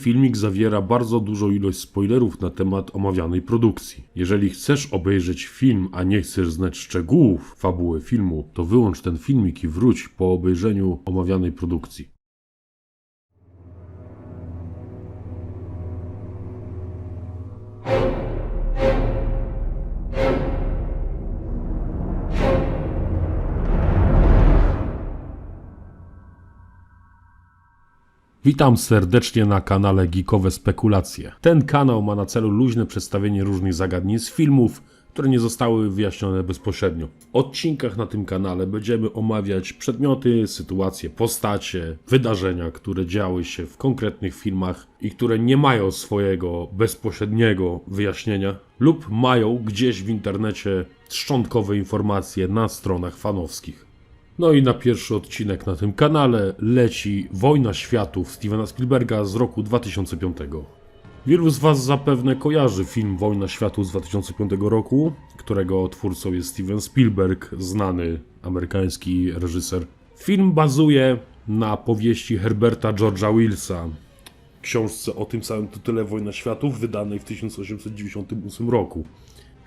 Filmik zawiera bardzo dużą ilość spoilerów na temat omawianej produkcji. Jeżeli chcesz obejrzeć film, a nie chcesz znać szczegółów fabuły filmu, to wyłącz ten filmik i wróć po obejrzeniu omawianej produkcji. Witam serdecznie na kanale Geekowe Spekulacje. Ten kanał ma na celu luźne przedstawienie różnych zagadnień z filmów, które nie zostały wyjaśnione bezpośrednio. W odcinkach na tym kanale będziemy omawiać przedmioty, sytuacje, postacie, wydarzenia, które działy się w konkretnych filmach i które nie mają swojego bezpośredniego wyjaśnienia lub mają gdzieś w internecie szczątkowe informacje na stronach fanowskich. No i na pierwszy odcinek na tym kanale leci Wojna Światów Stevena Spielberga z roku 2005. Wielu z Was zapewne kojarzy film Wojna Światów z 2005 roku, którego twórcą jest Steven Spielberg, znany amerykański reżyser. Film bazuje na powieści Herberta George'a Willsa, książce o tym samym tytule Wojna Światów, wydanej w 1898 roku.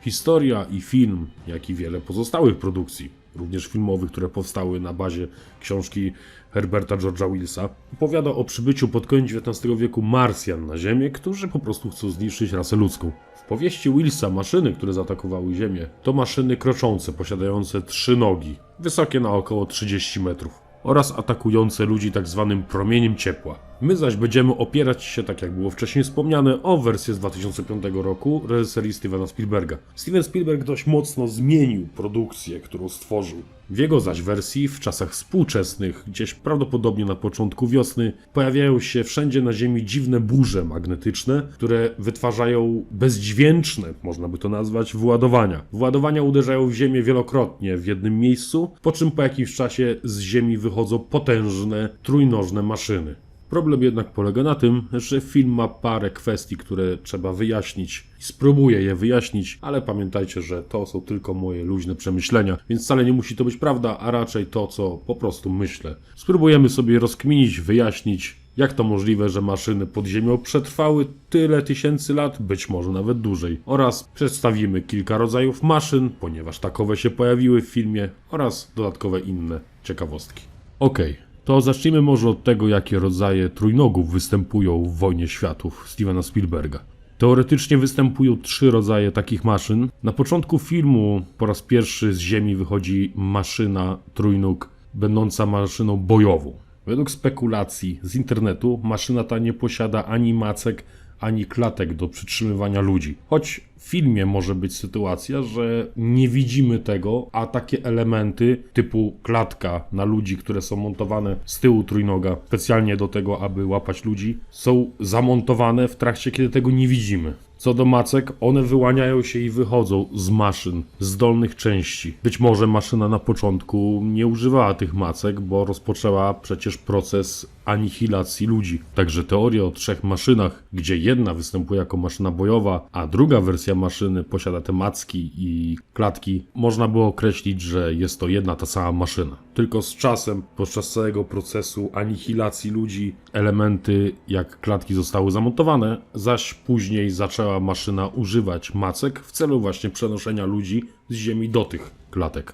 Historia i film, jak i wiele pozostałych produkcji, również filmowych, które powstały na bazie książki Herberta George'a Willsa, opowiada o przybyciu pod koniec XIX wieku Marsjan na Ziemię, którzy po prostu chcą zniszczyć rasę ludzką. W powieści Willsa maszyny, które zaatakowały Ziemię, to maszyny kroczące, posiadające trzy nogi, wysokie na około 30 metrów oraz atakujące ludzi tak zwanym promieniem ciepła. My zaś będziemy opierać się, tak jak było wcześniej wspomniane, o wersję z 2005 roku reżyserii Stevena Spielberga. Steven Spielberg dość mocno zmienił produkcję, którą stworzył. W jego zaś wersji, w czasach współczesnych, gdzieś prawdopodobnie na początku wiosny, pojawiają się wszędzie na Ziemi dziwne burze magnetyczne, które wytwarzają bezdźwięczne, można by to nazwać, wyładowania. Wyładowania uderzają w Ziemię wielokrotnie w jednym miejscu, po czym po jakimś czasie z Ziemi wychodzą potężne, trójnożne maszyny. Problem jednak polega na tym, że film ma parę kwestii, które trzeba wyjaśnić. Spróbuję je wyjaśnić, ale pamiętajcie, że to są tylko moje luźne przemyślenia, więc wcale nie musi to być prawda, a raczej to, co po prostu myślę. Spróbujemy sobie rozkminić, wyjaśnić, jak to możliwe, że maszyny pod ziemią przetrwały tyle tysięcy lat, być może nawet dłużej. Oraz przedstawimy kilka rodzajów maszyn, ponieważ takowe się pojawiły w filmie, oraz dodatkowe inne ciekawostki. Okej, to zacznijmy może od tego, jakie rodzaje trójnogów występują w Wojnie Światów Stevena Spielberga. Teoretycznie występują trzy rodzaje takich maszyn. Na początku filmu po raz pierwszy z Ziemi wychodzi maszyna trójnóg, będąca maszyną bojową. Według spekulacji z internetu maszyna ta nie posiada ani macek, ani klatek do przytrzymywania ludzi. Choć w filmie może być sytuacja, że nie widzimy tego, a takie elementy typu klatka na ludzi, które są montowane z tyłu trójnoga, specjalnie do tego, aby łapać ludzi, są zamontowane w trakcie, kiedy tego nie widzimy. Co do macek, one wyłaniają się i wychodzą z maszyn, z dolnych części. Być może maszyna na początku nie używała tych macek, bo rozpoczęła przecież proces anihilacji ludzi. Także teoria o trzech maszynach, gdzie jedna występuje jako maszyna bojowa, a druga wersja maszyny posiada te macki i klatki, można było określić, że jest to jedna ta sama maszyna. Tylko z czasem, podczas całego procesu anihilacji ludzi, elementy jak klatki zostały zamontowane, zaś później zaczęła maszyna używać macek w celu właśnie przenoszenia ludzi z ziemi do tych klatek.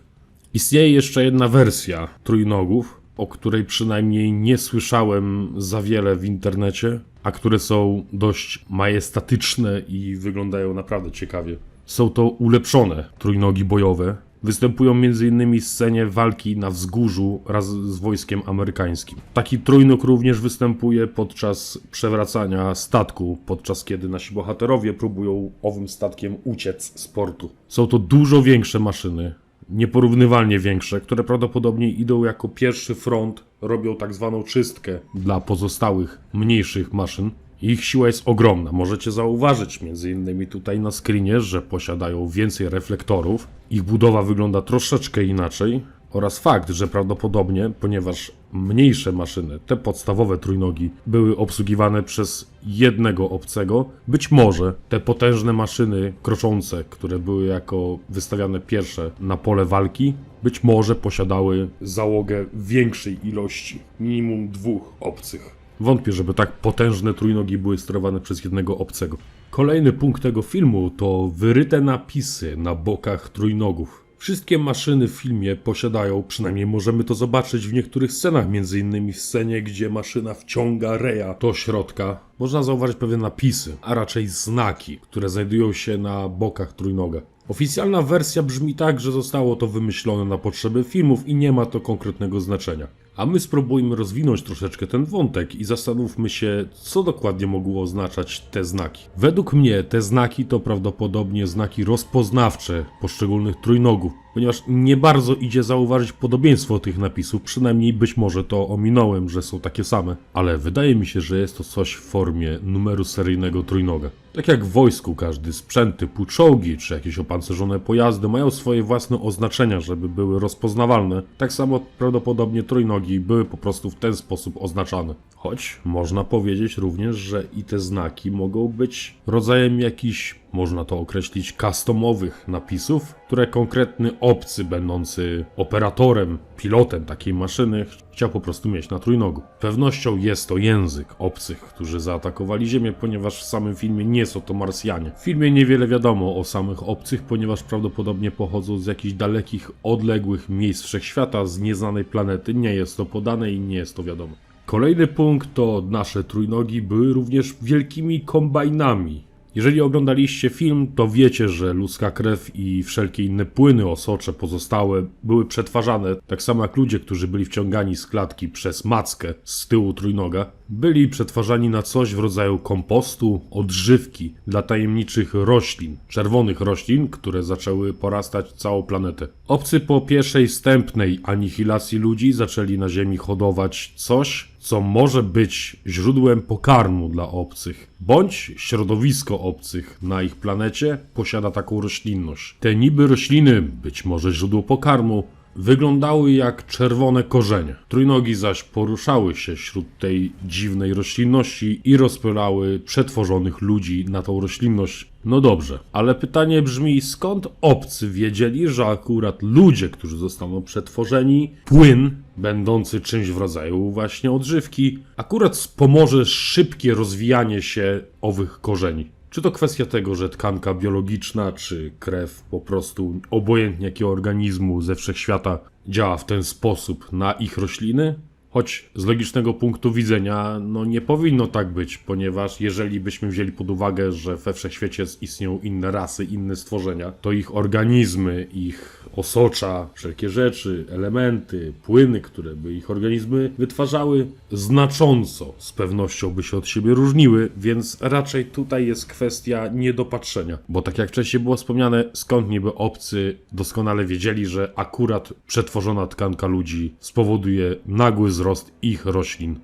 Istnieje jeszcze jedna wersja trójnogów, o której przynajmniej nie słyszałem za wiele w internecie, a które są dość majestatyczne i wyglądają naprawdę ciekawie. Są to ulepszone trójnogi bojowe. Występują m.in. w scenie walki na wzgórzu wraz z wojskiem amerykańskim. Taki trójnóg również występuje podczas przewracania statku, podczas kiedy nasi bohaterowie próbują owym statkiem uciec z portu. Są to dużo większe maszyny, nieporównywalnie większe, które prawdopodobnie idą jako pierwszy front, robią tak zwaną czystkę dla pozostałych mniejszych maszyn. Ich siła jest ogromna. Możecie zauważyć między innymi tutaj na screenie, że posiadają więcej reflektorów. Ich budowa wygląda troszeczkę inaczej. Oraz fakt, że prawdopodobnie, ponieważ mniejsze maszyny, te podstawowe trójnogi, były obsługiwane przez jednego obcego, być może te potężne maszyny kroczące, które były jako wystawiane pierwsze na pole walki, być może posiadały załogę większej ilości, minimum dwóch obcych. Wątpię, żeby tak potężne trójnogi były sterowane przez jednego obcego. Kolejny punkt tego filmu to wyryte napisy na bokach trójnogów. Wszystkie maszyny w filmie posiadają, przynajmniej możemy to zobaczyć w niektórych scenach, między innymi w scenie, gdzie maszyna wciąga Reja do środka. Można zauważyć pewne napisy, a raczej znaki, które znajdują się na bokach trójnoga. Oficjalna wersja brzmi tak, że zostało to wymyślone na potrzeby filmów i nie ma to konkretnego znaczenia. A my spróbujmy rozwinąć troszeczkę ten wątek i zastanówmy się, co dokładnie mogło oznaczać te znaki. Według mnie te znaki to prawdopodobnie znaki rozpoznawcze poszczególnych trójnogów, ponieważ nie bardzo idzie zauważyć podobieństwo tych napisów, przynajmniej być może to ominąłem, że są takie same, ale wydaje mi się, że jest to coś w formie numeru seryjnego trójnoga. Tak jak w wojsku każdy sprzęt typu czołgi czy jakieś opancerzone pojazdy mają swoje własne oznaczenia, żeby były rozpoznawalne, tak samo prawdopodobnie trójnogi były po prostu w ten sposób oznaczane. Choć można powiedzieć również, że i te znaki mogą być rodzajem jakichś, można to określić, customowych napisów, które konkretny obcy będący operatorem, pilotem takiej maszyny chciał po prostu mieć na trójnogu. Pewnością jest to język obcych, którzy zaatakowali Ziemię, ponieważ w samym filmie nie są to Marsjanie. W filmie niewiele wiadomo o samych obcych, ponieważ prawdopodobnie pochodzą z jakichś dalekich, odległych miejsc wszechświata, z nieznanej planety. Nie jest to podane i nie jest to wiadomo. Kolejny punkt to nasze trójnogi były również wielkimi kombajnami. Jeżeli oglądaliście film, to wiecie, że ludzka krew i wszelkie inne płyny osocze pozostałe były przetwarzane, tak samo jak ludzie, którzy byli wciągani z klatki przez mackę z tyłu trójnoga, byli przetwarzani na coś w rodzaju kompostu, odżywki dla tajemniczych roślin, czerwonych roślin, które zaczęły porastać całą planetę. Obcy po pierwszej wstępnej anihilacji ludzi zaczęli na Ziemi hodować coś, co może być źródłem pokarmu dla obcych, bądź środowisko obcych na ich planecie posiada taką roślinność. Te niby rośliny, być może źródło pokarmu, wyglądały jak czerwone korzenie. Trójnogi zaś poruszały się wśród tej dziwnej roślinności i rozpylały przetworzonych ludzi na tą roślinność. No dobrze, ale pytanie brzmi, skąd obcy wiedzieli, że akurat ludzie, którzy zostaną przetworzeni, płyn, będący czymś w rodzaju właśnie odżywki, akurat wspomoże szybkie rozwijanie się owych korzeni. Czy to kwestia tego, że tkanka biologiczna, czy krew po prostu obojętnie jakiego organizmu ze wszechświata działa w ten sposób na ich rośliny? Choć z logicznego punktu widzenia, no nie powinno tak być, ponieważ jeżeli byśmy wzięli pod uwagę, że we wszechświecie istnieją inne rasy, inne stworzenia, to ich organizmy, ich osocza, wszelkie rzeczy, elementy, płyny, które by ich organizmy wytwarzały, znacząco z pewnością by się od siebie różniły, więc raczej tutaj jest kwestia niedopatrzenia. Bo tak jak wcześniej było wspomniane, skąd niby obcy doskonale wiedzieli, że akurat przetworzona tkanka ludzi spowoduje nagły wzrost ich roślin.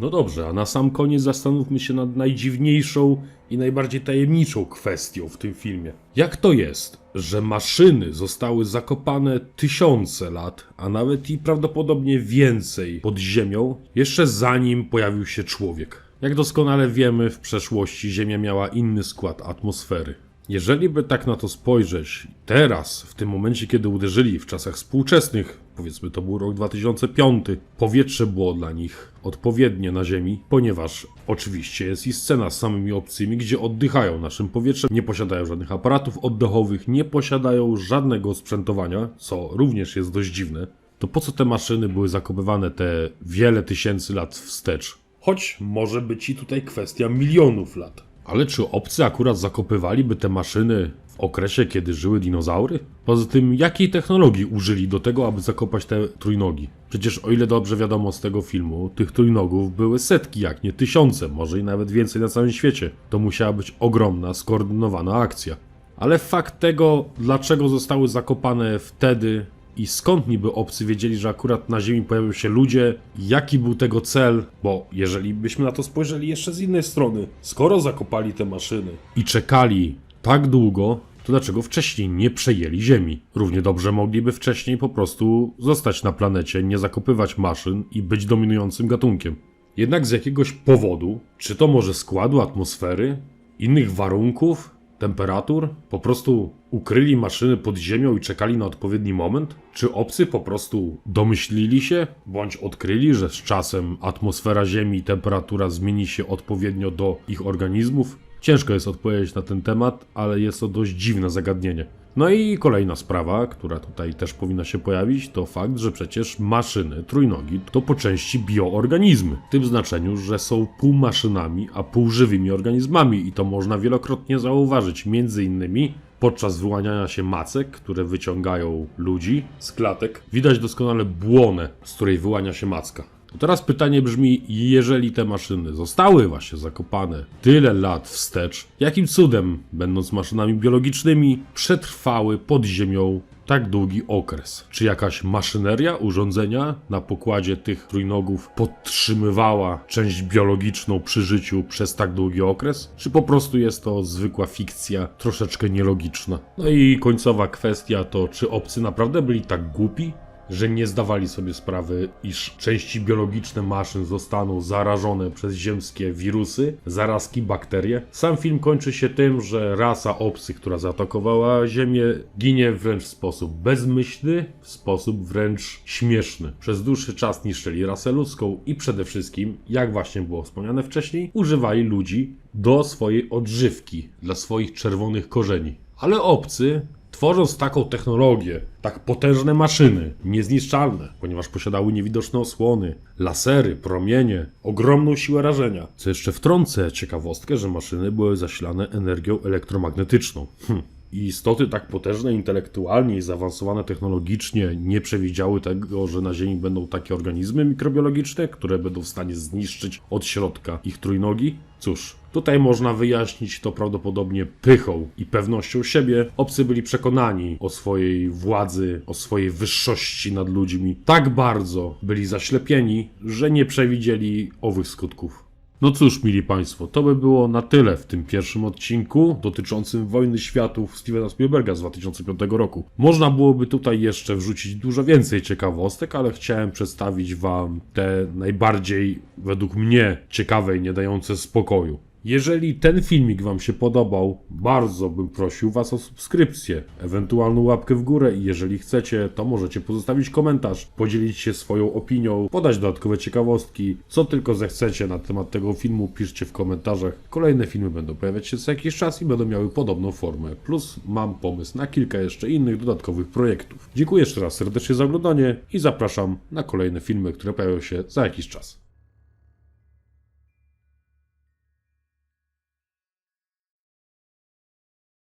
No dobrze, a na sam koniec zastanówmy się nad najdziwniejszą i najbardziej tajemniczą kwestią w tym filmie. Jak to jest, że maszyny zostały zakopane tysiące lat, a nawet i prawdopodobnie więcej pod ziemią, jeszcze zanim pojawił się człowiek? Jak doskonale wiemy, w przeszłości Ziemia miała inny skład atmosfery. Jeżeli by tak na to spojrzeć, teraz, w tym momencie, kiedy uderzyli w czasach współczesnych, powiedzmy to był rok 2005, powietrze było dla nich odpowiednie na Ziemi, ponieważ oczywiście jest i scena z samymi obcymi, gdzie oddychają naszym powietrzem, nie posiadają żadnych aparatów oddechowych, nie posiadają żadnego sprzętowania, co również jest dość dziwne. To po co te maszyny były zakopywane te wiele tysięcy lat wstecz? Choć może być i tutaj kwestia milionów lat. Ale czy obcy akurat zakopywaliby te maszyny w okresie, kiedy żyły dinozaury? Poza tym, jakiej technologii użyli do tego, aby zakopać te trójnogi? Przecież o ile dobrze wiadomo z tego filmu, tych trójnogów były setki, jak nie tysiące, może i nawet więcej na całym świecie. To musiała być ogromna, skoordynowana akcja. Ale fakt tego, dlaczego zostały zakopane wtedy i skąd niby obcy wiedzieli, że akurat na Ziemi pojawią się ludzie, jaki był tego cel, bo jeżeli byśmy na to spojrzeli jeszcze z innej strony, skoro zakopali te maszyny i czekali tak długo, to dlaczego wcześniej nie przejęli Ziemi? Równie dobrze mogliby wcześniej po prostu zostać na planecie, nie zakopywać maszyn i być dominującym gatunkiem. Jednak z jakiegoś powodu, czy to może składu atmosfery, innych warunków, temperatur? Po prostu ukryli maszyny pod ziemią i czekali na odpowiedni moment? Czy obcy po prostu domyślili się, bądź odkryli, że z czasem atmosfera Ziemi i temperatura zmieni się odpowiednio do ich organizmów? Ciężko jest odpowiedzieć na ten temat, ale jest to dość dziwne zagadnienie. No i kolejna sprawa, która tutaj też powinna się pojawić, to fakt, że przecież maszyny, trójnogi to po części bioorganizmy. W tym znaczeniu, że są półmaszynami, a półżywymi organizmami i to można wielokrotnie zauważyć, między innymi podczas wyłaniania się macek, które wyciągają ludzi z klatek. Widać doskonale błonę, z której wyłania się macka. Teraz pytanie brzmi, jeżeli te maszyny zostały właśnie zakopane tyle lat wstecz, jakim cudem, będąc maszynami biologicznymi, przetrwały pod ziemią tak długi okres? Czy jakaś maszyneria, urządzenia na pokładzie tych trójnogów podtrzymywała część biologiczną przy życiu przez tak długi okres? Czy po prostu jest to zwykła fikcja, troszeczkę nielogiczna? No i końcowa kwestia to, czy obcy naprawdę byli tak głupi, że nie zdawali sobie sprawy, iż części biologiczne maszyn zostaną zarażone przez ziemskie wirusy, zarazki, bakterie. Sam film kończy się tym, że rasa obcych, która zaatakowała Ziemię, ginie wręcz w sposób bezmyślny, w sposób wręcz śmieszny. Przez dłuższy czas niszczyli rasę ludzką i przede wszystkim, jak właśnie było wspomniane wcześniej, używali ludzi do swojej odżywki, dla swoich czerwonych korzeni. Ale obcy Tworząc taką technologię, tak potężne maszyny, niezniszczalne, ponieważ posiadały niewidoczne osłony, lasery, promienie, ogromną siłę rażenia. Co jeszcze wtrącę ciekawostkę, że maszyny były zasilane energią elektromagnetyczną. Hm. Istoty tak potężne intelektualnie i zaawansowane technologicznie nie przewidziały tego, że na Ziemi będą takie organizmy mikrobiologiczne, które będą w stanie zniszczyć od środka ich trójnogi? Cóż, tutaj można wyjaśnić to prawdopodobnie pychą i pewnością siebie. Obcy byli przekonani o swojej władzy, o swojej wyższości nad ludźmi. Tak bardzo byli zaślepieni, że nie przewidzieli owych skutków. No cóż, mili Państwo, to by było na tyle w tym pierwszym odcinku dotyczącym Wojny Światów Stevena Spielberga z 2005 roku. Można byłoby tutaj jeszcze wrzucić dużo więcej ciekawostek, ale chciałem przedstawić Wam te najbardziej, według mnie, ciekawe i nie dające spokoju. Jeżeli ten filmik Wam się podobał, bardzo bym prosił Was o subskrypcję, ewentualną łapkę w górę i jeżeli chcecie, to możecie pozostawić komentarz, podzielić się swoją opinią, podać dodatkowe ciekawostki, co tylko zechcecie na temat tego filmu, piszcie w komentarzach. Kolejne filmy będą pojawiać się co jakiś czas i będą miały podobną formę, plus mam pomysł na kilka jeszcze innych dodatkowych projektów. Dziękuję jeszcze raz serdecznie za oglądanie i zapraszam na kolejne filmy, które pojawią się za jakiś czas.